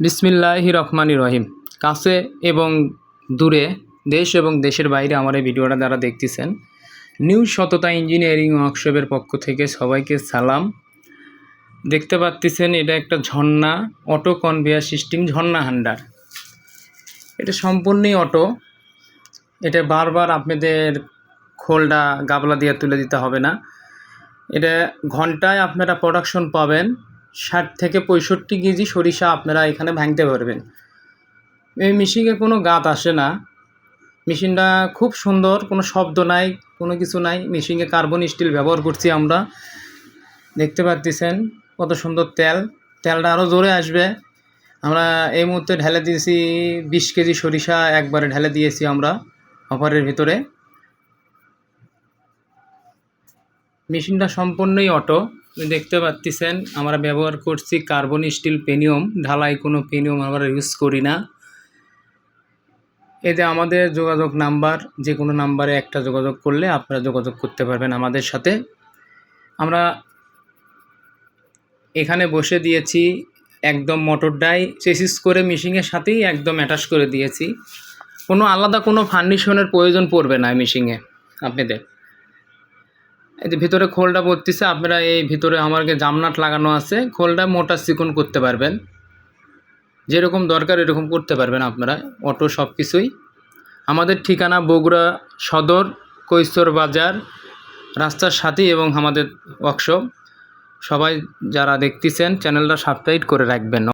বিসমিল্লাহ রহমানি রহিম। কাছে এবং দূরে দেশ এবং দেশের বাইরে আমার এই ভিডিওটা যারা দেখতেছেন, নিউ সততা ইঞ্জিনিয়ারিং ওয়ার্কশপের পক্ষ থেকে সবাইকে সালাম। দেখতে পাচ্ছেন এটা একটা ঝর্ণা, অটো কনভেয়ার সিস্টেম, ঝর্ণা হান্ডার। এটা সম্পূর্ণই অটো। এটা বারবার আপনাদের খোলটা গাবলা দিয়ে তুলে দিতে হবে না। এটা ঘন্টায় আপনারা প্রোডাকশন পাবেন ষাট থেকে পঁয়ষট্টি কেজি সরিষা আপনারা এখানে ভাঙতে পারবেন। এই মেশিনে কোনো গাত আসে না। মেশিনটা খুব সুন্দর, কোনো শব্দ নাই, কোনো কিছু নাই। মেশিনে কার্বন স্টিল ব্যবহার করছি আমরা। দেখতে পাচ্ছেন কত সুন্দর তেল। তেলটা আরও জোরে আসবে। আমরা এই মুহূর্তে ঢেলে দিয়েছি বিশ কেজি সরিষা, একবারে ঢেলে দিয়েছি আমরা অফারের ভিতরে। মেশিনটা সম্পূর্ণই অটো। দেখতে পাচ্ছেন আমরা ব্যবহার করছি কার্বন স্টিল পেনিয়ম। ঢালাই কোনো পেনিয়ম আমরা ইউজ করি না। এতে আমাদের যোগাযোগ নাম্বার, যে কোনো নাম্বারে একটা যোগাযোগ করলে আপনারা যোগাযোগ করতে পারবেন আমাদের সাথে। আমরা এখানে বসে দিয়েছি একদম মোটর ডাই, চেসিস করে মিশিংয়ের সাথেই একদম অ্যাটাচ করে দিয়েছি। কোনো আলাদা কোনো ফার্নিশনের প্রয়োজন পড়বে না মিশিংয়ে আপনাদের এই যে ভিতরে খোলটা পড়তেছে আপনারা এই ভিতরে আমাকে জামনাট লাগানো আছে, খোলটা মোটা চিকন করতে পারবেন। যেরকম দরকার এরকম করতে পারবেন আপনারা, অটো সব কিছুই আমাদের ঠিকানা বগুড়া সদর, কৈশোর বাজার, রাস্তার সাথেই এবং আমাদের ওয়ার্কশপ সবাই যারা দেখতেছেন চ্যানেলটা সাবস্ক্রাইব করে রাখবেন।